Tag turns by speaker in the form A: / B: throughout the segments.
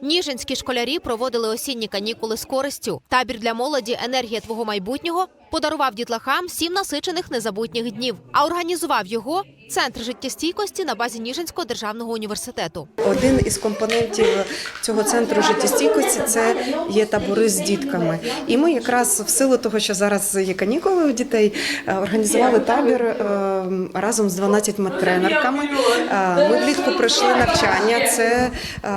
A: Ніжинські школярі проводили осінні канікули з користю. Табір для молоді Енергія твого майбутнього подарував дітлахам сім насичених незабутніх днів. А організував його центр життєстійкості на базі Ніжинського державного університету.
B: Один із компонентів цього центру життєстійкості це є табори з дітками. І ми якраз в силу того, що зараз є канікули у дітей, е, організували табір е, разом з 12 тренерками. Е, Ми влітку пройшли навчання. Це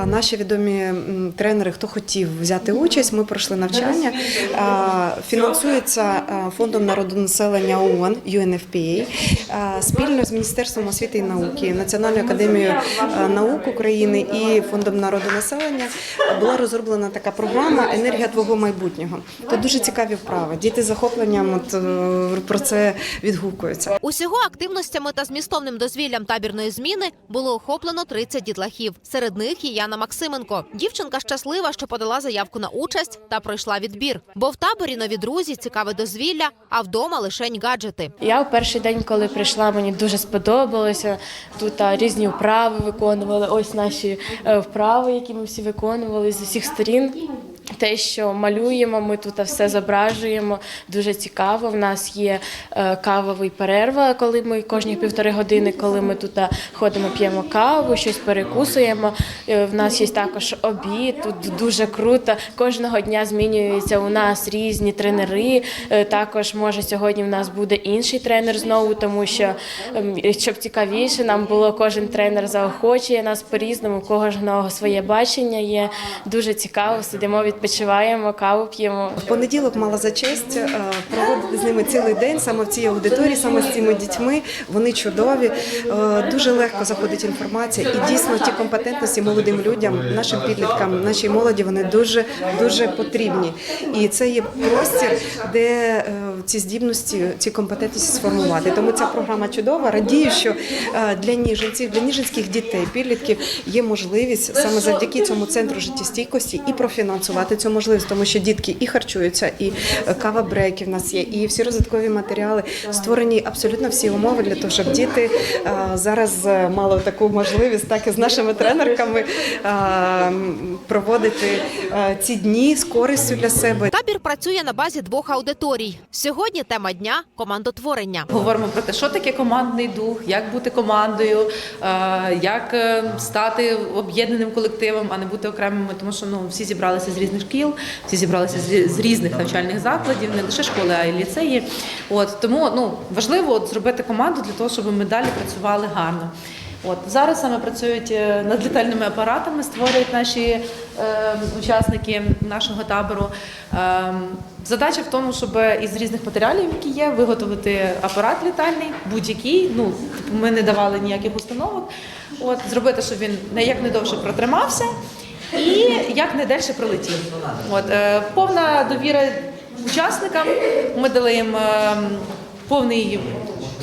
B: наші відомі тренери, хто хотів взяти участь. Ми пройшли навчання. Фінансується фондом народонаселення ООН UNFPA спільно з Міністерством освіти і науки, Національною академією е, наук України і фондом народонаселення була розроблена така програма Енергія твого майбутнього. Це дуже цікаві вправи. Діти з захопленням от, е, про це відгукуються.
A: Усього активностями та змістовним дозвіллям табірної зміни було охоплено 30 дітлахів. Серед них і Яна Максименко. Дівчинка щаслива, що подала заявку на участь та пройшла відбір. Бо в таборі нові друзі, цікаве дозвілля, а вдома лишень гаджети.
C: Я в перший день, коли прийшла, мені дуже сподобалося. Тут а, різні вправи виконували. Ось наші е, вправи, які ми всі виконували з усіх сторін. Те, що малюємо, ми тут все зображуємо. Дуже цікаво. В нас є е, кавовий перерва, коли ми кожні півтори години, коли ми тут ходимо, п'ємо каву, щось перекусуємо. Е, В нас є також обід. Тут дуже круто. Кожного дня змінюються у нас різні тренери. Е, Також може сьогодні в нас буде інший тренер знову, тому що ем, щоб цікавіше нам було, кожен тренер заохочує нас по-різному, кожного своє бачення є. Дуже цікаво. Сидимо, відпочиваємо, каву п'ємо.
B: В понеділок мала за честь е, проводити з ними цілий день саме в цій аудиторії, саме з цими дітьми. Вони чудові. Е, Дуже легко заходить інформація, і дійсно ті компетентності молодим людям, нашим підліткам, нашій молоді вони дуже дуже потрібні. І це є простір, де е, ці здібності, ці компетентності сформувати. Тому ця програма чудова. Радію, що е, для ніженців, для ніжинських дітей, підлітків є можливість саме завдяки цьому центру життєстійкості і профінансувати цю можливість, тому що дітки і харчуються, і е, кава брейки в нас є, і всі розвиткові матеріали створені абсолютно всі умови для того, щоб діти е, зараз мали таку можливість, так і з нашими тренерками проводити ці дні з користю для себе.
A: Табір працює на базі двох аудиторій. Сьогодні тема дня командотворення.
D: Говоримо про те, що таке командний дух, як бути командою, е, як е, стати об'єднаним колективом, а не бути окремими, тому що ну всі зібралися з різних шкіл, всі зібралися з, різних навчальних закладів, не лише школи, а й ліцеї. От тому ну важливо от, зробити команду для того, щоб ми далі працювали гарно. От зараз саме працюють е, над літальними апаратами, створюють наші е, учасники нашого табору. Е, задача в тому, щоб із різних матеріалів, які є, виготовити апарат літальний, будь-який. Ну типу, ми не давали ніяких установок. От зробити, щоб він не як не довше протримався і як не дальше пролетів. От е, повна довіра учасникам. Ми дали їм е, повний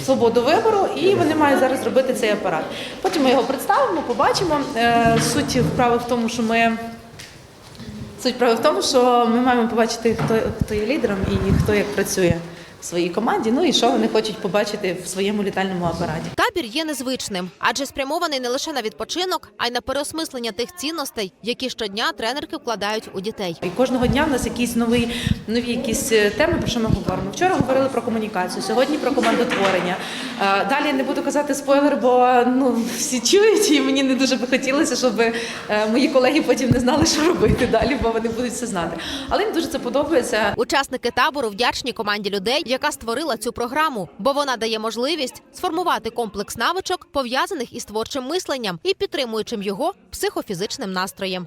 D: свободу вибору, і вони мають зараз зробити цей апарат. Потім ми його представимо, побачимо. Е, Суть вправи в тому, що ми. Суть прави в тому, що ми маємо побачити, хто, хто є лідером і хто як працює в своїй команді, ну і що вони хочуть побачити в своєму літальному апараті.
A: Табір є незвичним, адже спрямований не лише на відпочинок, а й на переосмислення тих цінностей, які щодня тренерки вкладають у дітей.
D: І кожного дня в нас якісь нові, нові якісь е, теми, про що ми говоримо. Вчора говорили про комунікацію, сьогодні про командотворення. Е, Далі не буду казати спойлер, бо ну всі чують, і мені не дуже би хотілося, щоб е, мої колеги потім не знали, що робити далі, бо вони будуть все знати. Але їм дуже це подобається.
A: Учасники табору вдячні команді людей, яка створила цю програму, бо вона дає можливість сформувати комплекс навичок, пов'язаних із творчим мисленням і підтримуючим його психофізичним настроєм.